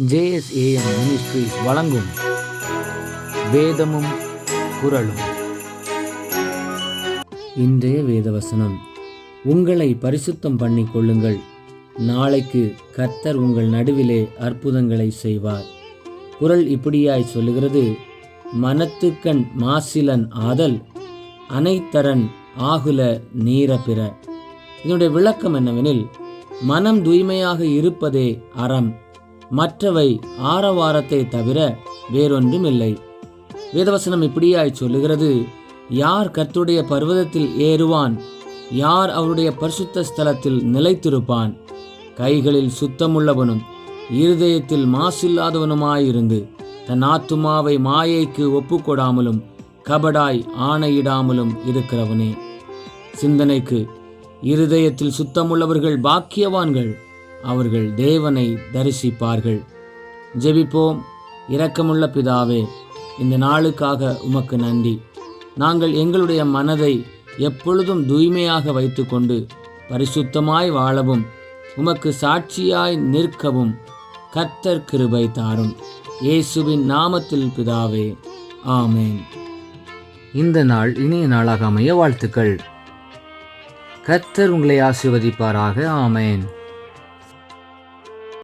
JSAM ministries வழங்கும் வேதமும் குரலும் இன்றைய வேதவசனம். உங்களை பரிசுத்தம் பண்ணிக் கொள்ளுங்கள். நாளைக்கு கர்த்தர் உங்கள் நடுவிலே அற்புதங்களை செய்வார். குரல் இப்படியாய் சொல்லுகிறது மனத்துக்கண் மாசிலன் ஆதல் அனைத்தரன் ஆகுல நீர பிற இதனுடைய விளக்கம் என்னவெனில் மனம் தூய்மையாக இருப்பதே அறம் மற்றவை ஆரவாரத்தை தவிர வேறொன்றும் இல்லை வேதவசனம் இப்படியாய் சொல்லுகிறது. யார் கர்த்துடைய பர்வதத்தில் ஏறுவான்? யார் அவருடைய பரிசுத்த ஸ்தலத்தில் நிலைத்திருப்பான்? கைகளில் சுத்தமுள்ளவனும் இருதயத்தில் மாசில்லாதவனுமாயிருந்து தன் ஆத்துமாவை மாயைக்கு ஒப்புக்கொடாமலும் கபடாய் ஆணையிடாமலும் இருக்கிறவனே. சிந்தனைக்கு இருதயத்தில் சுத்தமுள்ளவர்கள் பாக்கியவான்கள். அவர்கள் தேவனை தரிசிப்பார்கள். ஜெபிப்போம். இரக்கமுள்ள பிதாவே இந்த நாளுக்காக உமக்கு நன்றி. நாங்கள் எங்களுடைய மனதை எப்பொழுதும் தூய்மையாக வைத்துக்கொண்டு பரிசுத்தமாய் வாழவும் உமக்கு சாட்சியாய் நிற்கவும் கர்த்தர் கிருபை தாரும். இயேசுவின் நாமத்தில் பிதாவே ஆமேன். இந்த நாள் இனிய நாளாக அமைய வாழ்த்துக்கள். கர்த்தர் உங்களை ஆசீர்வதிப்பாராக. ஆமேன்.